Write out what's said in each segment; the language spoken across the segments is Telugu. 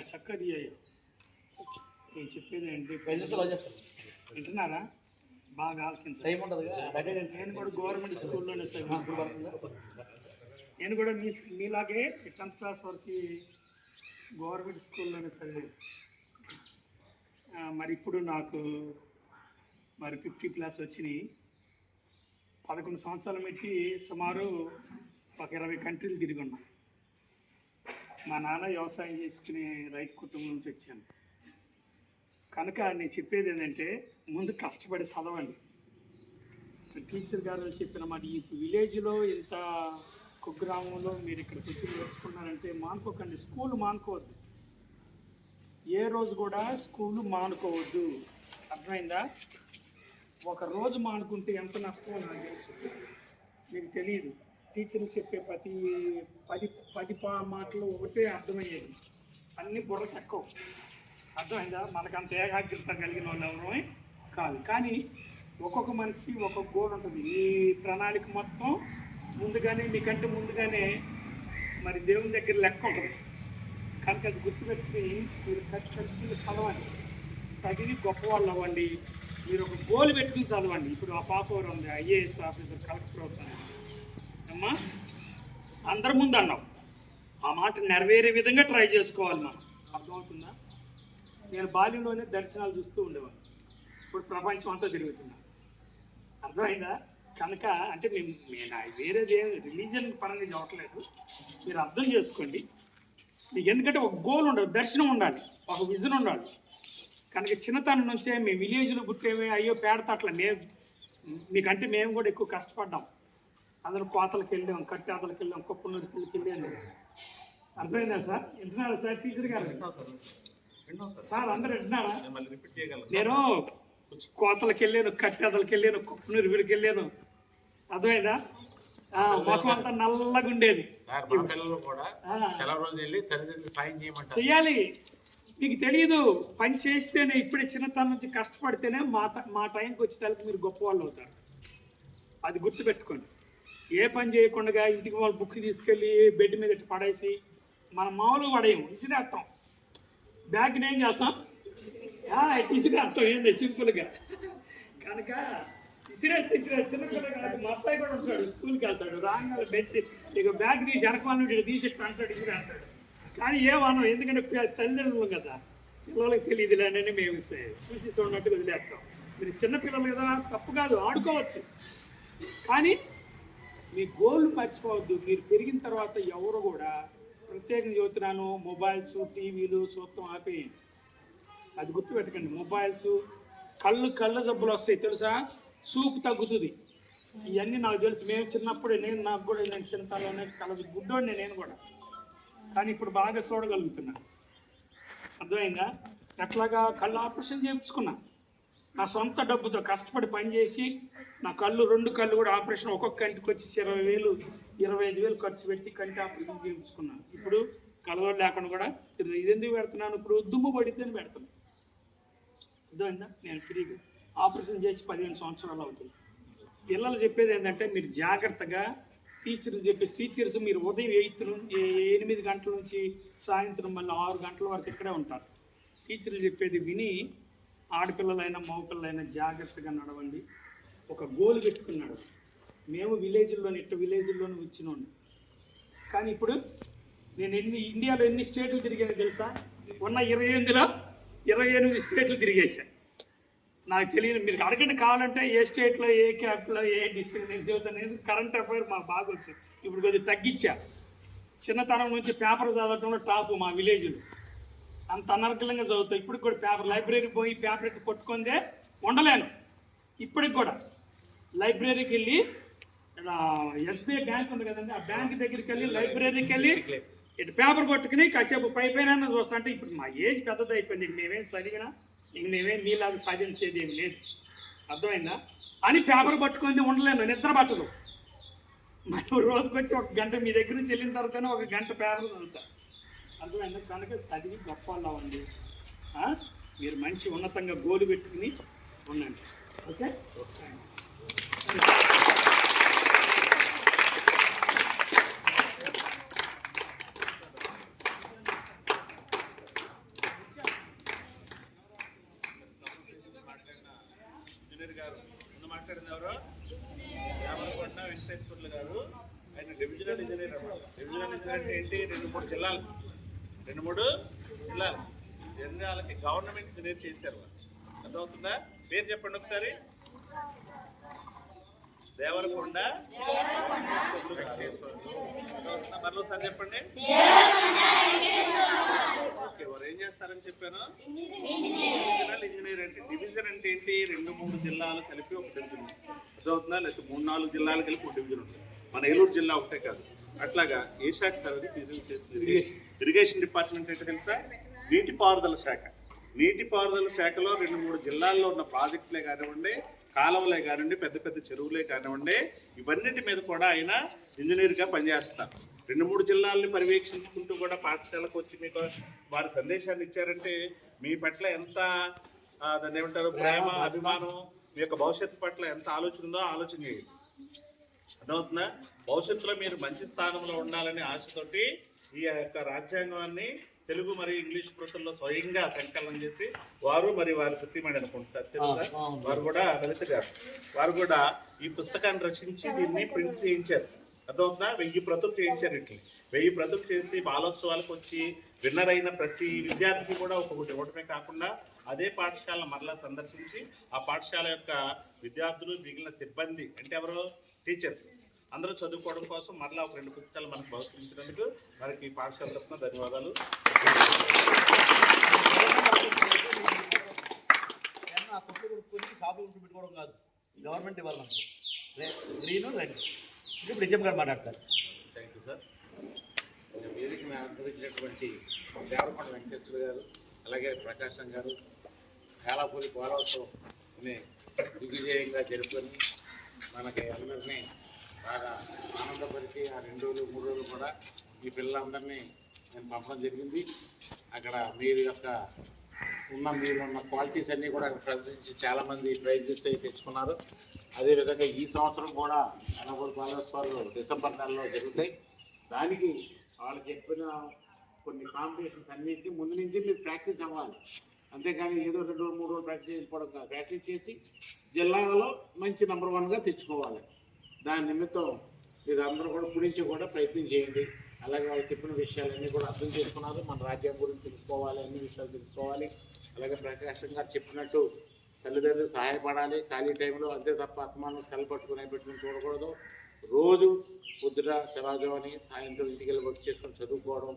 చక్కది అయ్యో నేను చెప్పేది ఏంటి? వింటున్నారా? బాగా అటెండెన్స్ నేను కూడా గవర్నమెంట్ స్కూల్లోనే పడుతుందా? నేను కూడా మీ మీలాగే టెన్త్ క్లాస్ వరకు గవర్నమెంట్ స్కూల్లోనే చదివాను. మరి ఇప్పుడు నాకు మరి ఫిఫ్టీ ప్లస్ వచ్చినాయి. పదకొండు సంవత్సరాలు పెట్టి సుమారు ఒక ఇరవై కంట్రీలు తిరిగి ఉన్నా. మా నాన్న వ్యవసాయం చేసుకునే రైతు కుటుంబం నుంచి వచ్చాను. కనుక నేను చెప్పేది ఏంటంటే ముందు కష్టపడి చదవండి. టీచర్ గారు చెప్పిన మాట ఈ విలేజ్లో ఇంత కుగ్రామంలో మీరు ఇక్కడికి వచ్చి నేర్చుకున్నారంటే మానుకోకండి స్కూల్ మానుకోవద్దు. ఏ రోజు కూడా స్కూల్ మానుకోవద్దు. అర్థమైందా? ఒక రోజు మానుకుంటే ఎంత నష్టమో నాకు తెలుసు. మీకు తెలియదు. టీచర్లు చెప్పే ప్రతి పది పది పా- మాటలు ఒకటే అర్థమయ్యేది. అన్ని బుర్ర ఎక్కువ అర్థమైందా? మనకంత ఏకాగ్రత కలిగిన వాళ్ళు ఎవరు కాదు. కానీ ఒక్కొక్క మనిషి ఒక్కొక్క గోల్ ఉంటుంది. ఈ ప్రణాళిక మొత్తం ముందుగానే మీకంటే ముందుగానే మరి దేవుని దగ్గర లెక్క ఉంటుంది. కనుక అది గుర్తుపెట్టుకుని మీరు ఖచ్చితంగా చదవండి. చదివి గొప్ప వాళ్ళు అవ్వండి. మీరు ఒక గోల్ పెట్టుకుని చదవండి. ఇప్పుడు ఆ పాప ఉంది? ఐఏఎస్ ఆఫీసర్ కలెక్టర్ అవుతాను అమ్మా అందరి ముందు అన్నావు. ఆ మాట నెరవేరే విధంగా ట్రై చేసుకోవాలి మనం. అర్థమవుతుందా? నేను బాల్యంలోనే దర్శనాలు చూస్తూ ఉండేవాడిని. ఇప్పుడు ప్రపంచం అంతా తిరుగుతున్నా అర్థమైందా? కనుక అంటే మేము నేను వేరేది ఏం రిలీజన్ పరంగా చూడట్లేదు మీరు అర్థం చేసుకోండి. మీకు ఎందుకంటే ఒక గోల్ ఉండదు దర్శనం ఉండాలి ఒక విజన్ ఉండాలి. కనుక చిన్నతనం నుంచే మీ విలేజ్లో పుట్టేవి అయ్యో పేడతట్ల మేము మీకంటే మేము కూడా ఎక్కువ కష్టపడ్డాం. అందరూ కోతలకు వెళ్ళాం కట్టాతలకు వెళ్ళాం కుప్ప నూరుకి వెళ్ళాను అర్థమైందా సార్? వింటున్నారా సార్ టీచర్ గారు? సార్ అందరూ వింటున్నారా? నేను కోతలకు వెళ్ళాను కట్టెదలకు వెళ్ళాను కుప్పనూరు వీడికి వెళ్ళాను అర్థమైందా? మొఖం అంతా నల్లగా ఉండేది. వెళ్ళి చెయ్యాలి. మీకు తెలియదు పని చేస్తేనే ఇప్పుడే చిన్నతనం నుంచి కష్టపడితేనే మా మా టైంకి వచ్చేసరికి మీరు గొప్ప వాళ్ళు అవుతారు. అది గుర్తుపెట్టుకోండి. ఏ పని చేయకుండా ఇంటికి వాళ్ళు బుక్ తీసుకెళ్ళి బెడ్ మీద పడేసి మనం మామూలుగా పడేయము. ఇసిరేస్తాం బ్యాగ్ని ఏం చేస్తాం. ఆ, ఇసిరేస్తాం ఏంది? సింపుల్గా కనుక ఇసిరేస్తే ఇసిరే చిన్నపిల్లగా కాదు మా అబ్బాయి కూడా ఉంటాడు. స్కూల్కి వెళ్తాడు. రాగానే బెడ్ ఇక బ్యాగ్ తీసి వెనకాల తీసి అంటాడు ఇసిరే అంటాడు. కానీ ఏమనం ఎందుకంటే తల్లిదండ్రులు కదా. పిల్లలకి తెలియదు అని మేము చూసి చూడనట్టు వదిలేస్తాం. మీరు చిన్నపిల్లలు కదా తప్పు కాదు. ఆడుకోవచ్చు. కానీ మీ గోల్ మర్చిపోవద్దు. మీరు పెరిగిన తర్వాత ఎవరు కూడా ప్రత్యేకంగా చెబుతున్నాను మొబైల్స్ టీవీలు చూస్తాం ఆపేయండి. అది గుర్తుపెట్టకండి. మొబైల్స్ కళ్ళు కళ్ళ జబ్బులు వస్తాయి. తెలుసా? చూపు తగ్గుతుంది. ఇవన్నీ నాకు తెలుసు. మేము చిన్నప్పుడు నేను నాకు కూడా నేను చిన్నతనంలోనే కళ్ళ గుడ్డోడిని నేను కూడా. కానీ ఇప్పుడు బాగా చూడగలుగుతున్నా. అర్థమైందా? ఎట్లాగా? కళ్ళు ఆపరేషన్ చేయించుకున్నా. నా సొంత డబ్బుతో కష్టపడి పనిచేసి నా కళ్ళు రెండు కళ్ళు కూడా ఆపరేషన్ ఒక్కొక్క కంటికి వచ్చి ఇరవై వేలు ఇరవై ఐదు వేలు ఖర్చు పెట్టి కంటి ఆపరేషన్ చేయించుకున్నాను ఇప్పుడు కలవడం లేకుండా కూడా ఇదెందుకు పెడుతున్నాను? ఇప్పుడు దుమ్ము పడితేనే పెడుతున్నాను అర్థమైందా? నేను ఫ్రీగా ఆపరేషన్ చేసి పదిహేను సంవత్సరాలు అవుతుంది. పిల్లలు చెప్పేది ఏంటంటే మీరు జాగ్రత్తగా టీచర్లు చెప్పే టీచర్స్ మీరు ఉదయం ఎయిత్ నుంచి ఎనిమిది గంటల నుంచి సాయంత్రం మళ్ళీ ఆరు గంటల వరకు ఇక్కడే ఉంటారు. టీచర్లు చెప్పేది విని ఆడపిల్లలైనా మగపిల్లలైనా జాగ్రత్తగా నడవండి. ఒక గోలు పెట్టుకున్నాడు. మేము విలేజ్లోని ఇట్ట విలేజ్లోనే వచ్చినాను కానీ ఇప్పుడు నేను ఎన్ని ఇండియాలో ఎన్ని స్టేట్లు తిరిగానో తెలుసా? ఉన్న ఇరవై ఎనిమిదిలో ఇరవై ఎనిమిది స్టేట్లు తిరిగేశాను నాకు తెలియదు మీరు అడగండి కావాలంటే ఏ స్టేట్లో ఏ క్యాప్లో ఏ డిస్ట్రిక్ట్ నేను చదువుతాను అనేది కరెంట్ అఫైర్ మాకు బాగా వచ్చింది ఇప్పుడు కొద్దిగా తగ్గించా. చిన్నతనం నుంచి పేపర్ చదవటంలో టాప్ మా విలేజ్లో. అంత అనర్గళంగా చదువుతాం ఇప్పటికి కూడా పేపర్ లైబ్రరీ పోయి పేపర్ కొట్టుకుందే ఉండలేను. ఇప్పటికి కూడా. లైబ్రరీకి వెళ్ళి ఎస్బీఐ బ్యాంక్ ఉంది కదండి ఆ బ్యాంక్ దగ్గరికి వెళ్ళి లైబ్రరీకి వెళ్ళి ఇటు పేపర్ పట్టుకుని కాసేపు పై పైన చూస్తా అంటే ఇప్పుడు మా ఏజ్ పెద్దది అయిపోయింది. ఇంక మేమేం చదివినా ఇంక మేమేం నీలాగా సాధించేది ఏమి లేదు. అర్థమైందా? అని పేపర్ పట్టుకుంది ఉండలేను. నిద్ర పట్టదు. మరి రోజుకి వచ్చి ఒక గంట మీ దగ్గర నుంచి వెళ్ళిన తర్వాతనే ఒక గంట పేపర్ చదువుతా. అర్థమైంది? కనుక చదివి గొప్ప ఉంది మీరు మంచి ఉన్నతంగా గోలు పెట్టుకుని ఉండండి. ఓకే? గారు ఆయన డివిజనల్ ఇంజనీర్ ఇంజనీర్ ఏంటి? రెండు మూడు జిల్లాలు. రెండు మూడు. జిల్లాలు జిల్లాలకి గవర్నమెంట్ ఇంజనీర్ చేశారు. అర్థమవుతుందా? పేరు చెప్పండి ఒకసారి. దేవరకొండ. మరోసారి మరొకసారి చెప్పండి. ఓకే వారు ఏం చేస్తారని చెప్పాను డివిజనల్ ఇంజనీర్ అంటే డివిజన్ అంటే ఏంటి? రెండు మూడు జిల్లాలు కలిపి ఒక డివిజన్ అర్థమవుతుందా? లేకపోతే మూడు నాలుగు జిల్లాలు కలిపి ఒక డివిజన్ ఉంటుంది. మన ఏలూరు జిల్లా ఒకటే కాదు. అట్లాగా ఏ శాఖ సార్ అది డివిజన్ చేస్తుంది ఇరిగేషన్ డిపార్ట్మెంట్ ఏంటో తెలుసా? నీటిపారుదల శాఖ. నీటిపారుదల శాఖలో రెండు మూడు జిల్లాల్లో ఉన్న ప్రాజెక్టులే కానివ్వండి కాలువలే కానివ్వండి పెద్ద పెద్ద చెరువులే కానివ్వండి ఇవన్నిటి మీద కూడా ఆయన ఇంజనీర్గా పనిచేస్తారు. రెండు మూడు జిల్లాల్ని పర్యవేక్షించుకుంటూ కూడా పాఠశాలకు వచ్చి మీకు వారి సందేశాన్ని ఇచ్చారంటే మీ పట్ల ఎంత దాన్ని ఏమంటారు ప్రేమ అభిమానం మీ యొక్క భవిష్యత్తు పట్ల ఎంత ఆలోచన ఉందో ఆలోచన చేయండి. అర్థమవుతుందా? భవిష్యత్తులో మీరు మంచి స్థానంలో ఉండాలనే ఆశతోటి ఈ యొక్క రాజ్యాంగాన్ని తెలుగు మరియు ఇంగ్లీష్ భాషల్లో స్వయంగా సంకలనం చేసి వారు మరి వారి సత్యమణి అనుకుంటారు తెలుసా? వారు కూడా లలిత గారు. వారు కూడా ఈ పుస్తకాన్ని రచించి దీన్ని ప్రింట్ చేయించారు. అర్థమవుతుందా? వెయ్యి ప్రతులు చేయించారు ఇట్లా. వెయ్యి ప్రతులు చేసి బాలోత్సవాలకు వచ్చి విన్నర్ అయిన ప్రతి విద్యార్థి కూడా ఒక్కొక్కటి ఇవ్వడమే కాకుండా అదే పాఠశాల మరలా సందర్శించి ఆ పాఠశాల యొక్క విద్యార్థులు మిగిలిన సిబ్బంది అంటే ఎవరు? టీచర్స్. అందరూ చదువుకోవడం కోసం మరలా ఒక రెండు పుస్తకాలు మనకు బహుకరించినందుకు వారికి ఈ పాఠశాల తరఫున ధన్యవాదాలు. షాపులు పెట్టుకోవడం కాదు. గవర్నమెంట్ ఇవ్వాలి మనకి. Green red. ఇప్పుడు నిజం గారు మాట్లాడతారు థ్యాంక్ యూ సార్ వేదికను అలంకరించినటువంటి దేవరకొండ వెంకటేశ్వర గారు అలాగే ప్రకాశం గారు వేలాపూరి గౌరవోత్సవం దిగ్విజయంగా జరుపుకొని మనకి అందరినీ బాగా ఆనందపరిచి ఆ రెండు రోజులు మూడు రోజులు కూడా ఈ పిల్లలందరినీ నేను పంపడం జరిగింది. అక్కడ మీరు యొక్క ఉన్న మీరు ఉన్న క్వాలిటీస్ అన్నీ కూడా ప్రదర్శించి చాలామంది ప్రైజెస్ అయి తెచ్చుకున్నారు. అదేవిధంగా ఈ సంవత్సరం కూడా అనపూర్ బాలోత్సవాలు డిసెంబర్ నెలలో జరుగుతాయి. దానికి వాళ్ళు చెప్పిన కొన్ని కాంపిటీషన్స్ అన్నింటినీ ముందు నుంచి మీరు ప్రాక్టీస్ అవ్వాలి. అంతేకాని ఏదో రెండు రోజులు మూడు రోజులు ప్రాక్టీస్ చేసుకోవడం ప్రాక్టీస్ చేసి జిల్లాలో మంచి నెంబర్ వన్గా తెచ్చుకోవాలి. దాని నిమిత్తం మీరు కూడా పుణించి కూడా ప్రయత్నం చేయండి. అలాగే వాళ్ళు చెప్పిన విషయాలన్నీ కూడా అర్థం చేసుకున్నారు. మన రాజ్యం గురించి తెలుసుకోవాలి అన్ని విషయాలు తెలుసుకోవాలి. అలాగే ప్రకాశం గారు చెప్పినట్టు తల్లిదండ్రులు సహాయపడాలి. ఖాళీ టైంలో అంతే తప్ప అత్మానం సెల్ పట్టుకునే పెట్టుకుని చూడకూడదు. రోజు పొద్దున తెల్లవారుజాముని సాయంత్రం ఇంటికి వెళ్ళి వర్క్ చేసుకొని చదువుకోవడం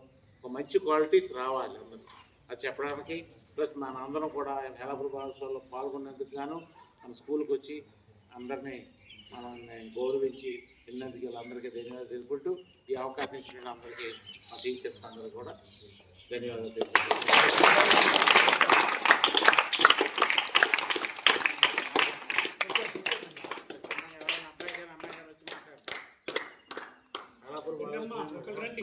ఒక మంచి క్వాలిటీస్ రావాలి అందరూ అది చెప్పడానికి ప్లస్ మన అందరం కూడా హెలపుర పాఠశాలలో పాల్గొనేందుకు గాను మన స్కూల్కి వచ్చి అందరినీ మనం గౌరవించి విన్నందుకు వీళ్ళందరికీ ధన్యవాదాలు తెలుపుకుంటూ ఈ అవకాశం ఇచ్చిన అందరికీ మా టీచర్స్ అందరూ కూడా ధన్యవాదాలు తెలుపుకుంటూ అమ్మా, ఒకళ్ళు రండి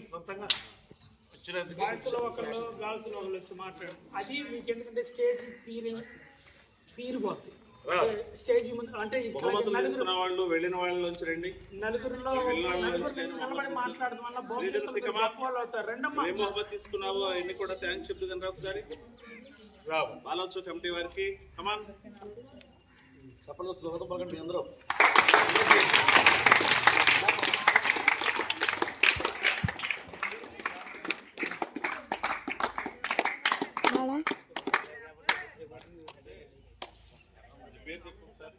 వచ్చినందుకు బాయ్స్లో ఒకళ్ళు గర్ల్స్లో ఒకళ్ళు వచ్చి మాట్లాడు అది మీకు ఎందుకంటే స్టేజ్ తీరి తీరిపోతుంది స్టేజ్ ముందు అంటే వాళ్ళు వెళ్ళిన వాళ్ళ నుంచి రండి. నలుగురిలో నలుగురు నిలబడి మాట్లాడడం వల్ల భవిష్యత్తులో మీరు గొప్ప వాళ్ళు అవుతారు. రెండమ్మా. ఏ బహుమతి తీసుకున్నావో ఎన్ని కూడా థ్యాంక్స్ ఒకసారి. రావు బాలోత్సవ కమిటీ వారికి. కమాన్ చెప్పండి స్లోగతం పలకండి అందరూ. పేరు చెప్పు సార్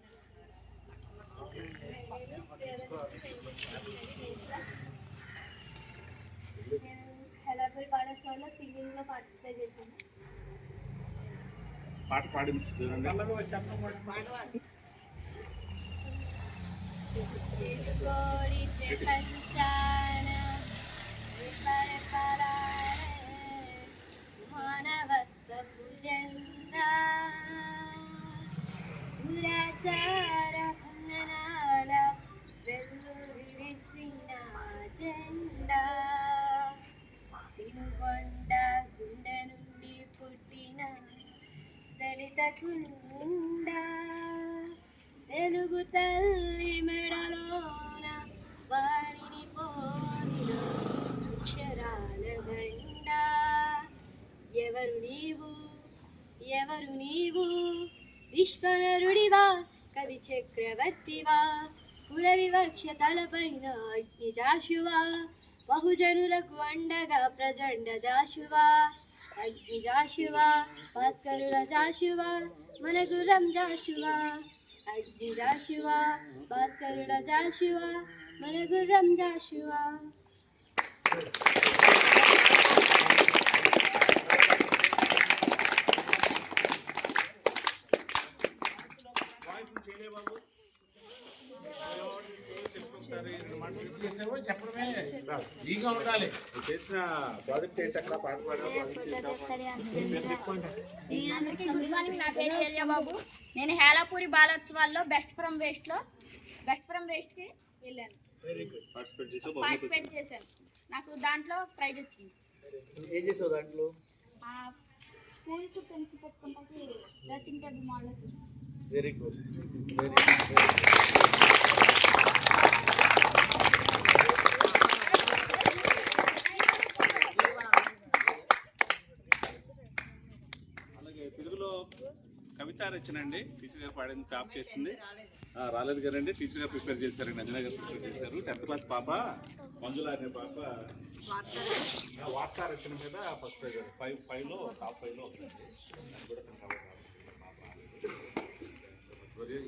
హెలాపూర్ పాఠశాలలో సింగింగ్లో పార్టిసిపేట్ చేశాను. పాట ప్రపంచాన ఎవరు నీవు విశ్వనరుడివా కవి చక్రవర్తివా కుల వివక్ష తలపైన అగ్ని జాషువా బహుజనులకు అండగా ప్రజండ జాషువా అగ్ని జాషువా భాస్కరుల జాషువా మన గుర్రం జాషువా అగ్ని జాషువా భాస్కరుల జాషువా మన గుర్రం జాషువా చేసావో చెప్పడమే. ఈగా ఉండాలి చేసిన ప్రాజెక్ట్ పాట గుడ్ నా పేరు బాబు. నేను హేలాపూరి బాలోత్సవాల్లో బెస్ట్ ఫ్రమ్ వేస్ట్లో బెస్ట్ ఫ్రమ్ వేస్ట్కి వెళ్ళాను పార్టిసిపేట్ చేశాను. నాకు దాంట్లో ప్రైజ్ వచ్చింది. ఏం చేసావు దాంట్లో? స్కూల్స్ పెట్టుకుంటాకి డ్రెస్సింగ్ టేబుల్ మోడల్ వచ్చింది వెరీ గుడ్ చేసింది. టీచర్ గారు పాడింది టాప్ చేసింది. రాలేదు గారండి టీచర్ గారు ప్రిపేర్ చేశారండి. అంజనా గారు ప్రిపేర్ చేశారు. టెన్త్ క్లాస్ పాప మంజుల అనే పాప. వార్తా రచన మీద ఫస్ట్ ప్రైజ్ ఫైవ్ ఫైవ్లో టాప్ ఫైవ్లో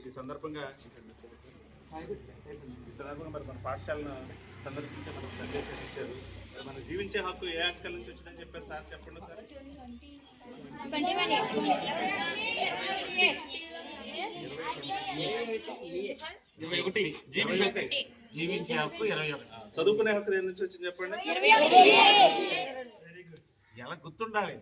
ఈ సందర్భంగా ఈ సందర్భంగా మరి మన పాఠశాలను సందర్శించే మనకు సందేశం ఇచ్చారు. మన జీవించే హక్కు ఏ హక్కుల నుంచి వచ్చిందని చెప్పారు సార్? చెప్పండి సార్. ఇరవై ఒకటి. జీవించే జీవించే హక్కు ఇరవై ఒకటి. చదువుకునే హక్కు దేని నుంచి వచ్చింది చెప్పండి. ఎలా గుర్తుండాలి?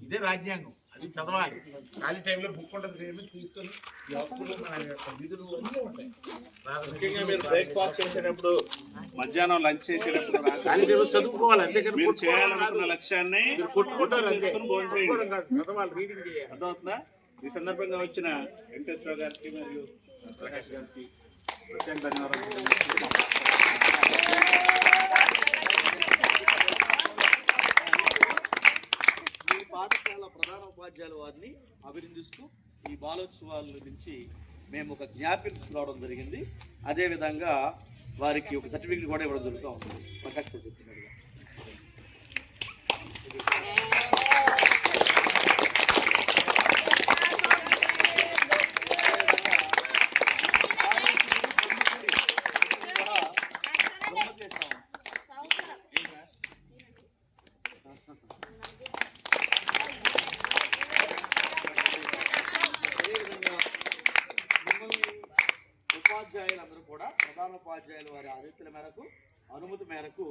ఇదే రాజ్యాంగం. అది చదవాలి. ఖాళీ టైంలో బుక్ ఉంటుంది రేపు తీసుకొని ఈ హక్కులు మన యొక్క విధులు అన్నీ ఉంటాయి. ముఖ్యంగా మీరు బ్రేక్ఫాస్ట్ చేసేటప్పుడు మధ్యాహ్నం లంచ్ చేసేటప్పుడు ఖాళీ రాత్రి టైంలో చదువుకోవాలి అంతేకాని మీరు చేయాలనుకున్న. లక్ష్యాన్ని మీరు కొట్టుకుంటారు అంతే. చదవాలి రీడింగ్ చేయాలి. అర్థమవుతుందా? ఈ సందర్భంగా వచ్చిన వెంకటేశ్వర గారికి మరియు ప్రకాష్ గారికి ప్రత్యేక ధన్యవాదాలు ఈ పాఠశాల ప్రధాన ఉపాధ్యాయుల వారిని అభినందిస్తూ ఈ బాలోత్సవాల నుంచి మేము ఒక జ్ఞాపకం తీసుకురావడం జరిగింది. అదేవిధంగా వారికి ఒక సర్టిఫికెట్ కూడా ఇవ్వడం జరుగుతూ ఉంది ప్రకాష్ గారు చెప్తున్నట్టుగా అదేవిధంగా మిమ్మల్ని ఉపాధ్యాయులందరూ కూడా ప్రధాన ఉపాధ్యాయుల వారి ఆదేశాల మేరకు అనుమతి మేరకు